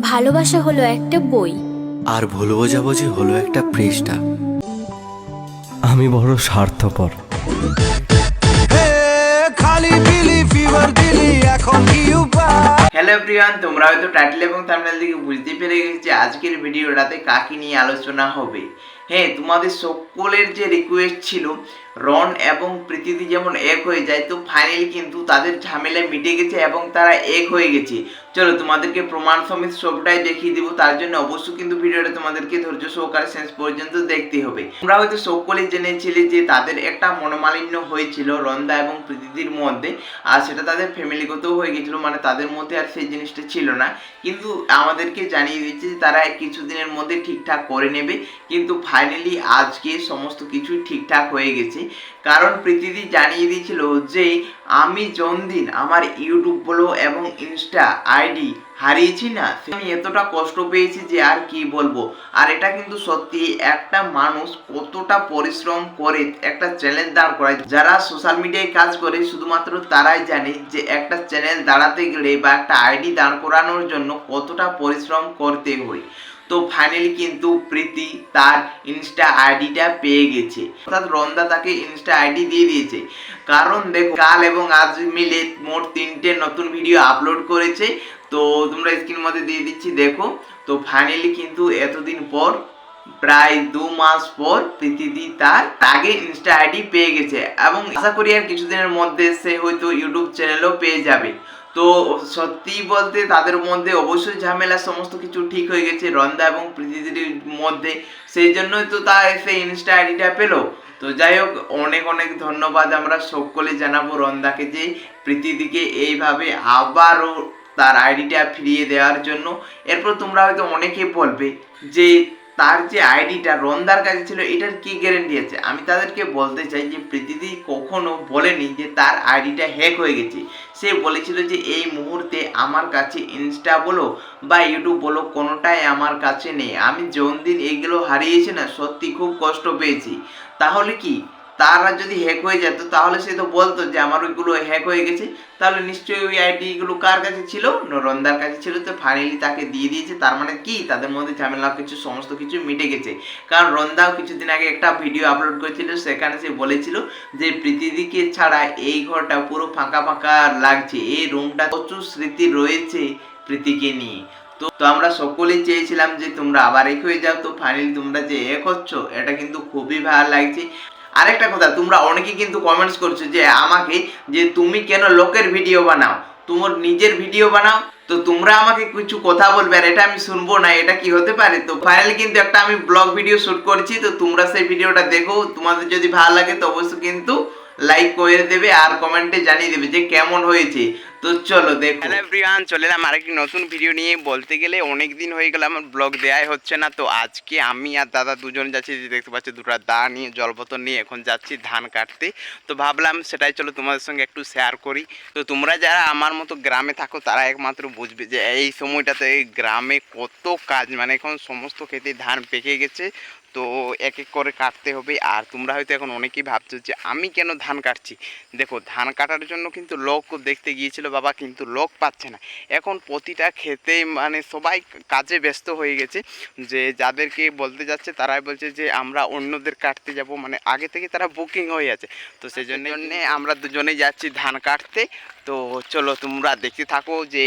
ভালোবাসা হলো একটা বই। আর ভুল যে হলো একটা পৃষ্ঠা। আমি বড় স্বার্থপর। খালি বিলি ফিভার দিলি এখন হ্যালো প্রিয়ান তোমরা হয়তো টাইটেল এবং থাম্বনেল থেকে বুঝতে পেরে গেছি আজকের ভিডিওটাতে কাকে নিয়ে আলোচনা হবে। হ্যাঁ তোমাদের সকলের যে রিকোয়েস্ট ছিল, রন এবং প্রীতিদি যেমন এক হয়ে যায়, তো ফাইনালি কিন্তু তাদের ঝামেলা মিটে গেছে এবং তারা এক হয়ে গেছে। চলো, তোমাদেরকে প্রমাণ সমেত সবটাই দেখিয়ে দিব। তার জন্য অবশ্যই কিন্তু ভিডিওটা তোমাদেরকে ধৈর্য সহকারে শেষ পর্যন্ত দেখতে হবে। তোমরা হয়তো সকলে জেনেছিলে যে তাদের একটা মনোমালিন্য হয়েছিল রন্দা এবং প্রীতিদির মধ্যে, আর সেটা তাদের ফ্যামিলিগতও হয়ে গেছিল মানে তাদের মধ্যে আর সেই জিনিসটা ছিল না। কিন্তু আমাদেরকে জানিয়ে দিচ্ছে যে তারা কিছুদিনের মধ্যে ঠিকঠাক করে নেবে, কিন্তু ফাইনালি আজকে সমস্ত কিছুই ঠিকঠাক হয়ে গেছে। কারণ প্রীতিদি জানিয়ে দিয়েছিল যে, আমি জন্মদিন আমার ইউটিউব বলো এবং ইনস্টা আইডি হারিয়েছি না, আমি এতটা কষ্ট পেয়েছি যে আর কি বলব। আর এটা কিন্তু সত্যি একটা মানুষ কতটা পরিশ্রম করে একটা চ্যানেল দাঁড় করায়। যারা সোশ্যাল মিডিয়ায় কাজ করে, শুধুমাত্র তারাই জানে যে একটা চ্যানেল দাঁড়াতে গেলে বা একটা আইডি দাঁড় করানোর জন্য কতটা পরিশ্রম করতে হয়। তো ফাইনালি কিন্তু প্রীতি তার ইনস্টা আইডিটা পেয়ে গেছে। অর্থাৎ রন্দা তাকে ইনস্টা আইডি দিয়ে দিয়েছে। কারণ দেখো, কাল এবং আজ মিলে মোট তিনটে নতুন ভিডিও আপলোড করেছে। তো তোমরা স্ক্রিন মধ্যে দিয়ে দিচ্ছি, দেখো। তো ফাইনালি কিন্তু এতদিন পর, প্রায় দু মাস পর প্রীতিদি তার আগে ইনস্টা আইডি পেয়ে গেছে। এবং আশা করি আর কিছুদিনের মধ্যে সে হয়তো ইউটিউব চ্যানেলও পেয়ে যাবে। তো সত্যি বলতে তাদের মধ্যে অবশ্যই ঝামেলা সমস্ত কিছু ঠিক হয়ে গেছে, রন্দা এবং প্রীতিদির মধ্যে। সেই জন্যই তো তার সেই ইনস্টা আইডিটা পেল। তো যাই হোক, অনেক অনেক ধন্যবাদ আমরা সকলে জানাব রন্দাকে যে প্রীতিদিকে এইভাবে আবারও তার আইডিটা ফিরিয়ে দেওয়ার জন্য। এরপর তোমরা হয়তো অনেকে বলবে যে তার যে আইডিটা রন্দার কাছে ছিল, এটার কি গ্যারেন্টি আছে? আমি তাদেরকে বলতে চাই যে প্রীতিদি কখনো বলেনি যে তার আইডিটা হ্যাক হয়ে গেছে। সে বলেছিল যে এই মুহূর্তে আমার কাছে ইনস্টা বলো বা ইউটিউব বলো, কোনোটাই আমার কাছে নেই। আমি দিন এগুলো হারিয়েছি না, সত্যি খুব কষ্ট পেয়েছি। তাহলে কি? তারা যদি হ্যাক হয়ে যেত, তাহলে সে তো বলতো যে আমার ওইগুলো হ্যাক হয়ে গেছে। তাহলে নিশ্চয়ই ওই আইডিগুলো কার কাছে ছিল? রন্দার কাছে ছিল। তো ফাইনালি তাকে দিয়ে দিয়েছে। তার মানে কি? তাদের মধ্যে ঝামেলা কিছু, সমস্ত কিছু মিটে গেছে। কারণ রন্দাও কিছুদিন আগে একটা ভিডিও আপলোড করেছিল। সেখানে সে বলেছিল যে প্রীতিদিকে ছাড়া এই ঘরটা পুরো ফাঁকা ফাঁকা লাগছে। এই রুমটা প্রচুর স্মৃতি রয়েছে প্রীতিকে নিয়ে। তো তো আমরা সকলেই চেয়েছিলাম যে তোমরা আবার এক হয়ে যাও। তো ফাইনালি তোমরা যে এক হচ্ছ, এটা কিন্তু খুবই ভালো লাগছে। আরেকটা কথা, তোমরা অনেকেই কিন্তু কমেন্টস করছ যে, আমাকে যে তুমি কেন লোকের ভিডিও বানাও? তোমার নিজের ভিডিও বানাও? তো তোমরা আমাকে কিছু কথা বলবে, আর এটা আমি শুনব না, এটা কি হতে পারে? তো ফাইনালি কিন্তু একটা আমি ব্লগ ভিডিও শ্যুট করছি, তো তোমরা সেই ভিডিওটা দেখো। তোমাদের যদি ভালো লাগে তো অবশ্যই কিন্তু লাইক করে দেবে আর কমেন্টে জানিয়ে দেবে যে কেমন হয়েছে। তো চলো দেখো। হ্যালো এভরিওয়ান চলে এলাম আরেকটি নতুন ভিডিও নিয়ে। বলতে গেলে অনেক দিন হয়ে গেল, আমার ব্লগ দেয়াই হচ্ছে না। তো আজকে আমি আর দাদা দুজন যাচ্ছি, যে দেখতে পাচ্ছি দুটো দা নিয়ে জল বোতল নিয়ে এখন যাচ্ছি ধান কাটতে। তো ভাবলাম সেটাই চলো তোমাদের সঙ্গে একটু শেয়ার করি। তো তোমরা যারা আমার মতো গ্রামে থাকো, তারা একমাত্র বুঝবে যে এই সময়টাতে গ্রামে কত কাজ মানে এখন সমস্ত খেতে ধান পেকে গেছে। তো এক এক করে কাটতে হবে। আর তোমরা হয়তো এখন অনেকেই ভাবছ যে আমি কেন ধান কাটছি? দেখো ধান কাটার জন্য কিন্তু লোক দেখতে গিয়েছিল বাবা কিন্তু লোক পাচ্ছে না। এখন প্রতিটা খেতে মানে সবাই কাজে ব্যস্ত হয়ে গেছে যে যাদেরকে বলতে যাচ্ছে তারাই বলছে যে আমরা অন্যদের কাটতে যাব মানে আগে থেকে তারা বুকিং হয়ে আছে। তো সেই জন্য আমরা দুজনেই যাচ্ছি ধান কাটতে। তো চলো তোমরা দেখতে থাকো যে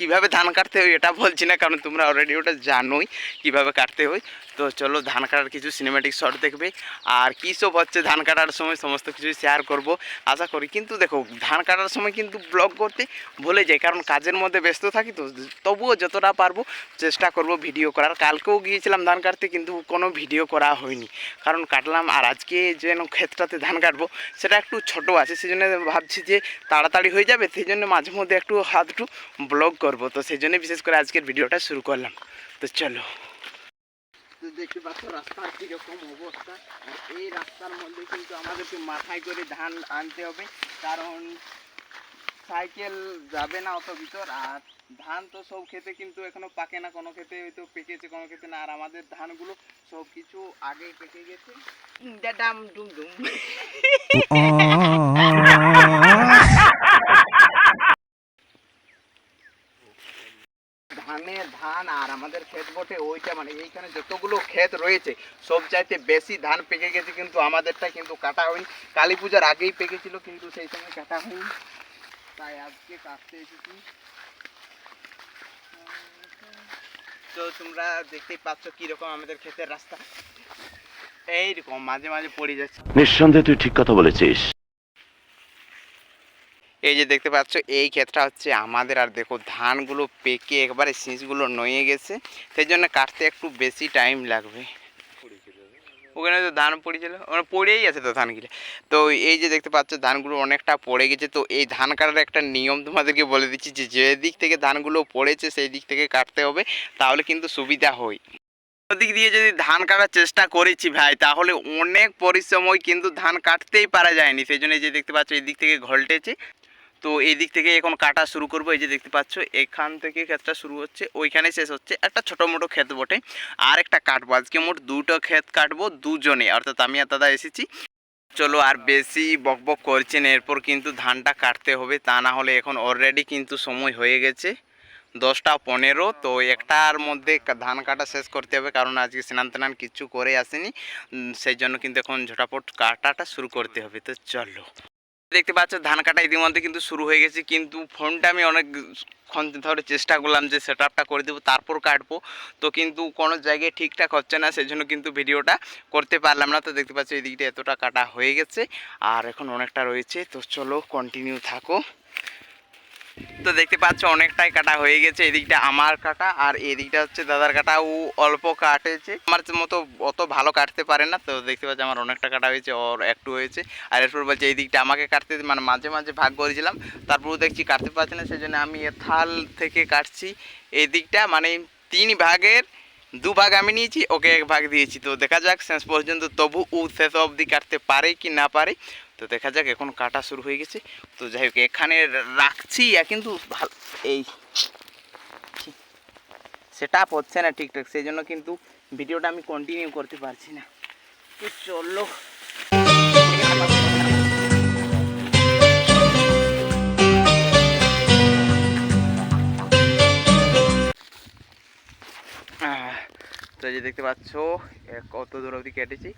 কীভাবে ধান কাটতে হয় এটা বলছি না, কারণ তোমরা অলরেডি ওটা জানোই কীভাবে কাটতে হয়। তো চলো ধান কাটার কিছু সিনেমেটিক শট দেখবে। আর কী সব হচ্ছে ধান কাটার সময়, সমস্ত কিছু শেয়ার করব। আশা করি, কিন্তু দেখো, ধান কাটার সময় কিন্তু ব্লগ করতে ভুলে যাই, কারণ কাজের মধ্যে ব্যস্ত থাকি তো, তবুও যতটা পারব চেষ্টা করব ভিডিও করার। কালকেও গিয়েছিলাম ধান কাটতে, কিন্তু কোনো ভিডিও করা হয়নি। কারণ কাটলাম, আর আজকে যেন ক্ষেতটাতে ধান কাটবো, সেটা একটু ছোট আছে সেই জন্য ভাবছি যে তাড়াতাড়ি হয়ে যাবে সেই জন্য মাঝে মধ্যে একটু হাত একটু ব্লগ করব। তো সেই জন্য বিশেষ করে আজকের ভিডিওটা শুরু করলাম। তো চলো। তো দেখতে পাচ্ছ রাস্তার কীরকম অবস্থা। এই রাস্তার মধ্যে কিন্তু আমাদেরকে মাথায় করে ধান আনতে হবে। কারণ সাইকেল যাবে না অত ভিতর আর ধান তো সব খেতে কিন্তু এখনও পাকে না। কোনো খেতে হয়তো পেকেছে কোনো খেতে না। আর আমাদের ধানগুলো সব কিছু আগে পেকে গেছে। ডাম ডুম ডুম ধান মানে ধান আর আমাদের ক্ষেত বটে, ওইটা মানে এইখানে যতগুলো ক্ষেত রয়েছে, সব চাইতে বেশি ধান পেকে গেছে কিন্তু আমাদেরটা কিন্তু কাটা হয়নি। কালী পূজার আগেই পেকেছিল কিন্তু সেই সময় কাটা হয়নি। তাই আজকে কাটতে এসেছি। তো তোমরা দেখতেই পাচ্ছ কীরকম আমাদের ক্ষেতের রাস্তা। এইরকম মাঝে মাঝে পড়ে যাচ্ছে। নিঃসন্দেহে তুই ঠিক কথা বলেছিস। এই যে দেখতে পাচ্ছ, এই ক্ষেতটা হচ্ছে আমাদের, আর দেখো ধানগুলো পেকে একবারে শীষগুলো নয়ে গেছে। সেই জন্য কাটতে একটু বেশি টাইম লাগবে। ওখানে তো ধান পড়েছিল, ওখানে পড়েই আছে তো ধানগুলো। তো এই যে দেখতে পাচ্ছ, ধানগুলো অনেকটা পড়ে গেছে। তো এই ধান কাটার একটা নিয়ম তোমাদেরকে বলে দিচ্ছি যে যে দিক থেকে ধানগুলো পড়েছে, সেই দিক থেকে কাটতে হবে, তাহলে কিন্তু সুবিধা হয়। ওদিক দিয়ে যদি ধান কাটার চেষ্টা করেছি ভাই, তাহলে অনেক পরিশ্রমই কিন্তু ধান কাটতেই পারা যায়নি। সেই জন্য যে দেখতে পাচ্ছ, এই দিক থেকে ঘলটেছে। তো এই দিক থেকে এখন কাটা শুরু করব, এই যে দেখতে পাচ্ছ, এখান থেকে ক্ষেতটা শুরু হচ্ছে, ওইখানে শেষ হচ্ছে, একটা ছোটো মোটো ক্ষেত বটে, আর একটা কাটবো, আজকে মোট দুটো ক্ষেত কাটবো দুজনে, অর্থাৎ আমি আর দাদা এসেছি। চলো আর বেশি বক বক করছেন এরপর কিন্তু ধানটা কাটতে হবে, তা না হলে এখন অলরেডি কিন্তু সময় হয়ে গেছে, দশটা পনেরো, তো একটার মধ্যে ধান কাটা শেষ করতে হবে, কারণ আজকে স্নান টান কিছু করে আসেনি সেই জন্য কিন্তু এখন ঝটাপট কাটাটা শুরু করতে হবে, তো চলো। দেখতে পাচ্ছ, ধান কাটা ইতিমধ্যে কিন্তু শুরু হয়ে গেছে। কিন্তু ফোনটা আমি অনেক ধরে চেষ্টা করলাম যে সেট আপটা করে দেবো, তারপর কাটবো। তো কিন্তু কোনো জায়গায় ঠিকঠাক হচ্ছে না সেই জন্য কিন্তু ভিডিওটা করতে পারলাম না। তো দেখতে পাচ্ছ, এই দিকটা এতটা কাটা হয়ে গেছে। আর এখন অনেকটা রয়েছে। তো চলো কন্টিনিউ থাকো। তো দেখতে পাচ্ছ অনেকটাই কাটা হয়ে গেছে, এদিকটা আমার কাটা আর এদিকটা হচ্ছে দাদার কাটা। ও অল্প কাটেছে, আমার মতো অত ভালো কাটতে পারে না, তো দেখতে পাচ্ছি আমার অনেকটা কাটা হয়েছে, ওর একটু হয়েছে। আর এরপর বলছে এই দিকটা আমাকে কাটতে মানে মাঝে মাঝে ভাগ করেছিলাম তারপর দেখছি কাটতে পারছি না সেই জন্য আমি থাল থেকে কাটছি। এই দিকটা মানে তিন ভাগের দু ভাগ আমি নিয়েছি, ওকে এক ভাগ দিয়েছি। তো দেখা যাক, শেষ পর্যন্ত তবু ও শেষ অবধি কাটতে পারে কি না পারে। তো দেখা যাক, এখন কাটা শুরু হয়ে গেছে। তো যাই হোক, এখানে রাখছি কিন্তু ভালো, এই সেটা হচ্ছে না ঠিকঠাক সেই জন্য কিন্তু ভিডিওটা আমি কন্টিনিউ করতে পারছি না। তো চলো। এই যে দেখতে পাচ্ছ কত দূর অবধি কেটেছি।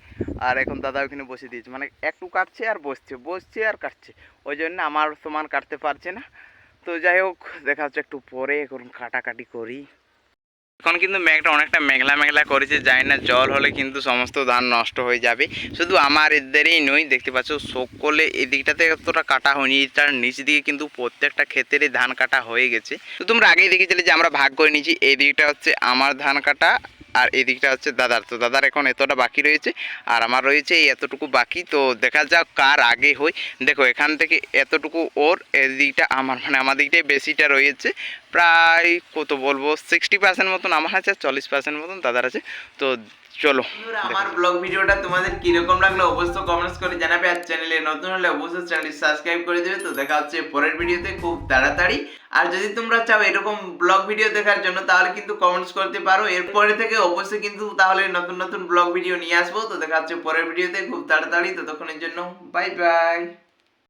আর এখন দাদা ওখানে বসে দিয়েছে। মানে একটু কাটছে আর বসছে বসছে আর কাটছে। ওই জন্য আমার সমান কাটতে পারছে না। তো যাই হোক, দেখা হচ্ছে একটু পরে, এখন কাটাকাটি করি। এখন কিন্তু মেঘটা অনেকটা মেঘলা মেঘলা করেছে যায় না জল হলে কিন্তু সমস্ত ধান নষ্ট হয়ে যাবে। শুধু আমার এদেরই নই, দেখতে পাচ্ছ সকলে এদিকটাতে এতটা কাটা হয়নি, তার নিচ দিকে কিন্তু প্রত্যেকটা ক্ষেত্রে ধান কাটা হয়ে গেছে। তো তোমরা আগেই দেখেছিলে যে আমরা ভাগ করে নিয়েছি এই দিকটা হচ্ছে আমার ধান কাটা আর এদিকটা দিকটা হচ্ছে দাদার। তো দাদার এখন এতটা বাকি রয়েছে, আর আমার রয়েছে এই এতটুকু বাকি। তো দেখা যাক কার আগে হই। দেখো, এখান থেকে এতটুকু ওর এদিকটা আমার মানে আমার দিকটাই বেশিটা রয়েছে। প্রায় কত বলব সিক্সটি পার্সেন্ট মতন আমার আছে, চল্লিশ পার্সেন্ট মতন দাদার আছে। তো চলো। আমার ব্লগ ভিডিওটা তোমাদের কীরকম লাগল অবশ্যই কমেন্টস করে জানাবে। আর চ্যানেলে নতুন হলে অবশ্যই চ্যানেলটি সাবস্ক্রাইব করে দেবে। তো দেখা হচ্ছে পরের ভিডিওতে খুব তাড়াতাড়ি। আর যদি তোমরা চাও এরকম ব্লগ ভিডিও দেখার জন্য, তাহলে কিন্তু কমেন্টস করতে পারো। এরপরে থেকে অবশ্যই কিন্তু তাহলে নতুন নতুন ব্লগ ভিডিও নিয়ে আসব। তো দেখা হচ্ছে পরের ভিডিওতে খুব তাড়াতাড়ি। ততক্ষণের জন্য বাই বাই